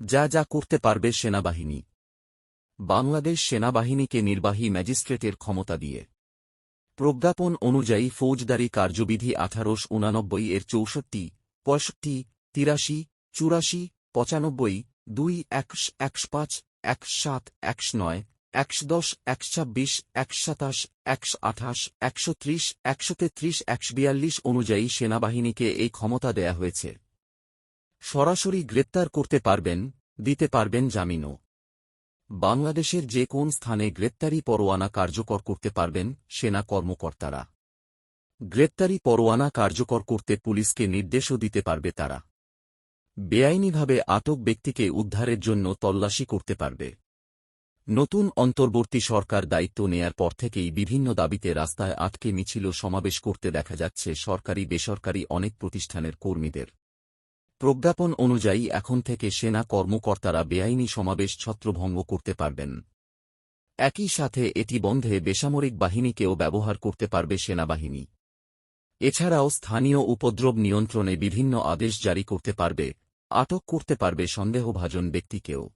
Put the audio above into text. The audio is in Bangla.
যা যা করতে পারবে সেনাবাহিনী। বাংলাদেশ সেনাবাহিনীকে নির্বাহী ম্যাজিস্ট্রেটের ক্ষমতা দিয়ে। প্রজ্ঞাপন অনুযায়ী ফৌজদারি কার্যবিধি আঠারোশ উনানব্বই এর চৌষট্টি, পঁয়ষট্টি, তিরাশি, চুরাশি, পঁচানব্বই, দুই একশ একশ পাঁচ, একশ সাত, একশ নয়, একশ দশ, একশ ছাব্বিশ, একশ সাতাশ, একশ আঠাশ, একশো ত্রিশ, একশো তেত্রিশ, একশ বিয়াল্লিশ অনুযায়ী সেনাবাহিনীকে এই ক্ষমতা দেয়া হয়েছে। সরাসরি গ্রেপ্তার করতে পারবেন, দিতে পারবেন জামিনও। বাংলাদেশের যে কোন স্থানে গ্রেপ্তারি পরোয়ানা কার্যকর করতে পারবেন, সেনা কর্মকর্তারা। গ্রেপ্তারি পরোয়ানা কার্যকর করতে পুলিশকে নির্দেশও দিতে পারবে তারা। বেআইনিভাবে আটক ব্যক্তিকে উদ্ধারের জন্য তল্লাশি করতে পারবে। নতুন অন্তর্বর্তী সরকার দায়িত্ব নেয়ার পর থেকেই বিভিন্ন দাবিতে রাস্তায় আটকে মিছিল সমাবেশ করতে দেখা যাচ্ছে সরকারি বেসরকারি অনেক প্রতিষ্ঠানের কর্মীদের। প্রজ্ঞাপন অনুযায়ী এখন থেকে সেনা কর্মকর্তারা বেআইনি সমাবেশ ছত্রভঙ্গ করতে পারবেন। একই সাথে এটি বন্ধে বেসামরিক বাহিনীকেও ব্যবহার করতে পারবে সেনাবাহিনী। এছাড়াও স্থানীয় উপদ্রব নিয়ন্ত্রণে বিভিন্ন আদেশ জারি করতে পারবে, আটক করতে পারবে সন্দেহভাজন ব্যক্তিকেও।